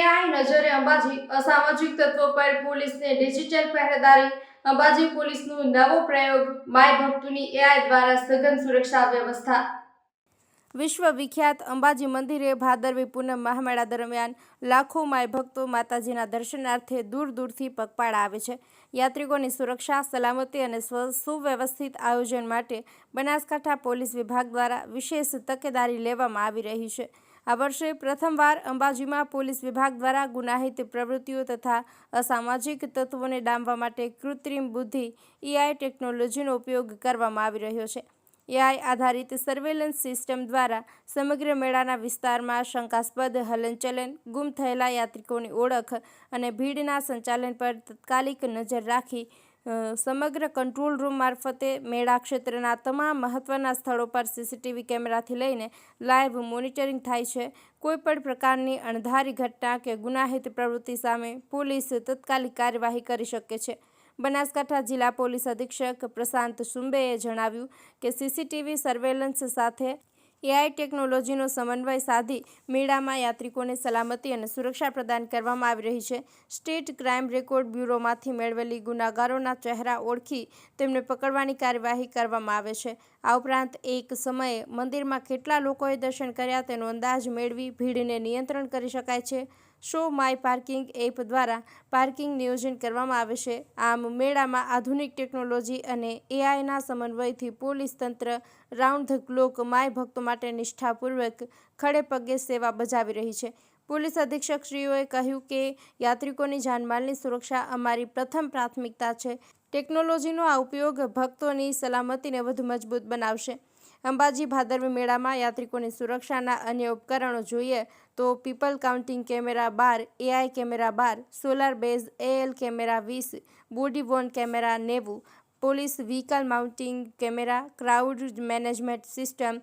AI નજરે અંબાજી અસામાજિક તત્વો પર પોલીસને ડિજિટલ પહેરેદારી, અંબાજી પોલીસનું નવો પ્રયોગ માય ભક્તોની એઆઈ દ્વારા સઘન સુરક્ષા વ્યવસ્થા. વિશ્વ વિખ્યાત અંબાજી મંદિરે ભાદરવી પૂનમ મહામેળા દરમિયાન લાખો માય ભક્તો માતાજીના દર્શનાર્થે દૂર દૂરથી પગપાળા આવે છે. યાત્રિકોની સુરક્ષા, સલામતી અને સ્વ સુવ્યવસ્થિત આયોજન માટે બનાસકાંઠા પોલીસ વિભાગ દ્વારા વિશેષ તકેદારી લેવામાં આવી રહી છે. આ વર્ષે પ્રથમવાર અંબાજીમાં પોલીસ વિભાગ દ્વારા ગુનાહિત પ્રવૃત્તિઓ તથા અસામાજિક તત્વોને ડામવા માટે કૃત્રિમ બુદ્ધિ, એઆઈ ટેકનોલોજીનો ઉપયોગ કરવામાં આવી રહ્યો છે. એઆઈ આધારિત સર્વેલન્સ સિસ્ટમ દ્વારા સમગ્ર મેળાના વિસ્તારમાં શંકાસ્પદ હલનચલન, ગુમ થયેલા યાત્રિકોની ઓળખ અને ભીડના સંચાલન પર તાત્કાલિક નજર રાખી સમગ્ર કંટ્રોલ રૂમ મારફતે મેળા ક્ષેત્રના તમામ મહત્વના સ્થળો પર સીસીટીવી કેમેરાથી લઈને લાઈવ મોનિટરિંગ થાય છે. કોઈપણ પ્રકારની અણધારી ઘટના કે ગુનાહિત પ્રવૃત્તિ સામે પોલીસ તત્કાલિક કાર્યવાહી કરી શકે છે. બનાસકાંઠા જિલ્લા પોલીસ અધિક્ષક પ્રશાંત સુંબેએ જણાવ્યું કે સીસીટીવી સર્વેલન્સ સાથે એઆઈ ટેકનોલોજીનો સમન્વય સાધી મેળામાં યાત્રિકોને સલામતી અને સુરક્ષા પ્રદાન કરવામાં આવી રહી છે. સ્ટેટ ક્રાઇમ રેકોર્ડ બ્યુરોમાંથી મેળવેલી ગુનાગારોના ચહેરા ઓળખી તેમને પકડવાની કાર્યવાહી કરવામાં આવે છે. આ ઉપરાંત એક સમયે મંદિરમાં કેટલા લોકોએ દર્શન કર્યા તેનો અંદાજ મેળવી ભીડને નિયંત્રણ કરી શકાય છે. શો માય પાર્કિંગ એપ દ્વારા પાર્કિંગ નિયોજન કરવામાં આવે છે. આમ મેળામાં આધુનિક ટેકનોલોજી અને એઆઈના સમન્વયથી પોલીસ તંત્ર રાઉન્ડ ધ ક્લોક માય ભક્તો માટે નિષ્ઠાપૂર્વક ખડે પગે સેવા બજાવી રહી છે. પોલીસ અધિક્ષકશ્રીઓએ કહ્યું કે યાત્રિકોની જાનમાલની સુરક્ષા અમારી પ્રથમ પ્રાથમિકતા છે. ટેકનોલોજીનો આ ઉપયોગ ભક્તોની સલામતીને વધુ મજબૂત બનાવશે. અંબાજી ભાદરવી મેળામાં યાત્રિકોની સુરક્ષાના અન્ય ઉપકરણો જોઈએ તો પીપલ કાઉન્ટિંગ કેમેરા બાર, એઆઈ કેમેરા બાર, સોલાર બેઝ, એએલ કેમેરા વીસ, બોડી વોન કેમેરા નેવું police vehicle mounting camera, crowd management system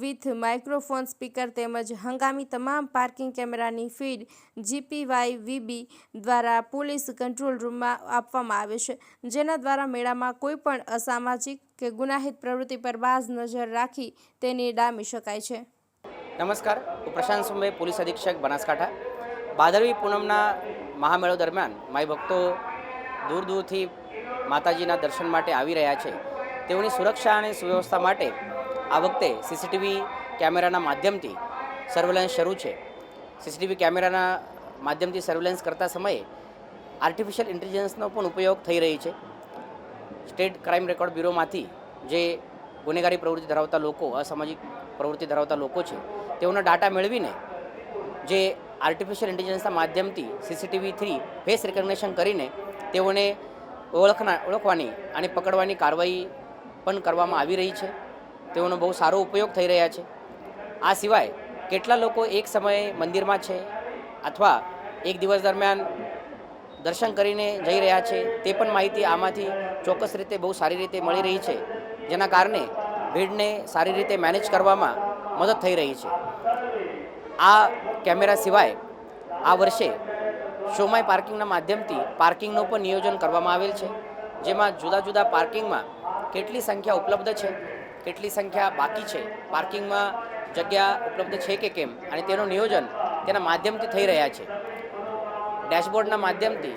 with microphone speaker તેમજ હંગામી તમામ પાર્કિંગ કેમેરાની ફીડ જીપીવાય વીબી દ્વારા પોલીસ કંટ્રોલ રૂમમાં આપવામાં આવે છે. જેના દ્વારા મેળામાં કોઈપણ અસામાજિક કે ગુનાહિત પ્રવૃત્તિ પર બાજ નજર રાખી તેને ડામી શકાય છે. નમસ્કાર, હું પ્રશાંત સુંબે પોલીસ અધિક્ષક, બનાસકાંઠા. ભાદરવી પૂનમના મહામેળો દરમિયાન માય ભક્તો દૂર દૂરથી માતાજીના દર્શન માટે આવી રહ્યા છે. તેઓની સુરક્ષા અને સુવ્યવસ્થા માટે આ વખતે સીસીટીવી કેમેરાના માધ્યમથી સર્વેલન્સ શરૂ છે. સીસીટીવી કેમેરાના માધ્યમથી સર્વેલન્સ કરતા સમયે આર્ટિફિશિયલ ઇન્ટેલિજન્સનો પણ ઉપયોગ થઈ રહી છે. સ્ટેટ ક્રાઇમ રેકોર્ડ બ્યુરોમાંથી જે ગુનેગારી પ્રવૃત્તિ ધરાવતા લોકો, અસામાજિક પ્રવૃત્તિ ધરાવતા લોકો છે, તેઓના ડાટા મેળવીને જે આર્ટિફિશિયલ ઇન્ટેલિજન્સના માધ્યમથી સીસીટીવી થ્રી ફેસ રિકગ્નેશન કરીને તેઓને ઓળખના, ઓળખવાની અને પકડવાની કાર્યવાહી પણ કરવામાં આવી રહી છે. તેઓનો બહુ સારો ઉપયોગ થઈ રહ્યા છે. આ સિવાય કેટલા લોકો એક સમયે મંદિરમાં છે અથવા એક દિવસ દરમિયાન દર્શન કરીને જઈ રહ્યા છે તે પણ માહિતી આમાંથી ચોક્કસ રીતે બહુ સારી રીતે મળી રહી છે, જેના કારણે ભીડને સારી રીતે મેનેજ કરવામાં મદદ થઈ રહી છે. આ કેમેરા સિવાય આ વર્ષે શોમાય પાર્કિંગના માધ્યમથી પાર્કિંગનું પણ નિયોજન કરવામાં આવેલ છે. જેમાં જુદા જુદા પાર્કિંગમાં કેટલી સંખ્યા ઉપલબ્ધ છે, કેટલી સંખ્યા બાકી છે, પાર્કિંગમાં જગ્યા ઉપલબ્ધ છે કે કેમ અને તેનું નિયોજન તેના માધ્યમથી થઈ રહ્યા છે. ડેશબોર્ડના માધ્યમથી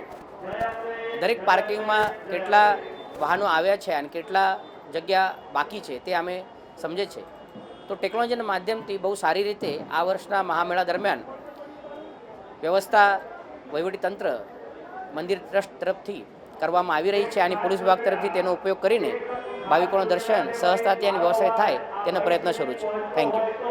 દરેક પાર્કિંગમાં કેટલા વાહનો આવ્યા છે અને કેટલા જગ્યા બાકી છે તે અમે સમજે છે. તો ટેકનોલોજીના માધ્યમથી બહુ સારી રીતે આ વર્ષના મહામેળા દરમિયાન વ્યવસ્થા વહીવટીતંત્ર મંદિર ટ્રસ્ટ તરફથી કરવામાં આવી રહી છે અને પોલીસ વિભાગ તરફથી તેનો ઉપયોગ કરીને ભાવિકોનું દર્શન સહજતાથી અને વ્યવસાય થાય તેનો પ્રયત્ન શરૂ છે. Thank you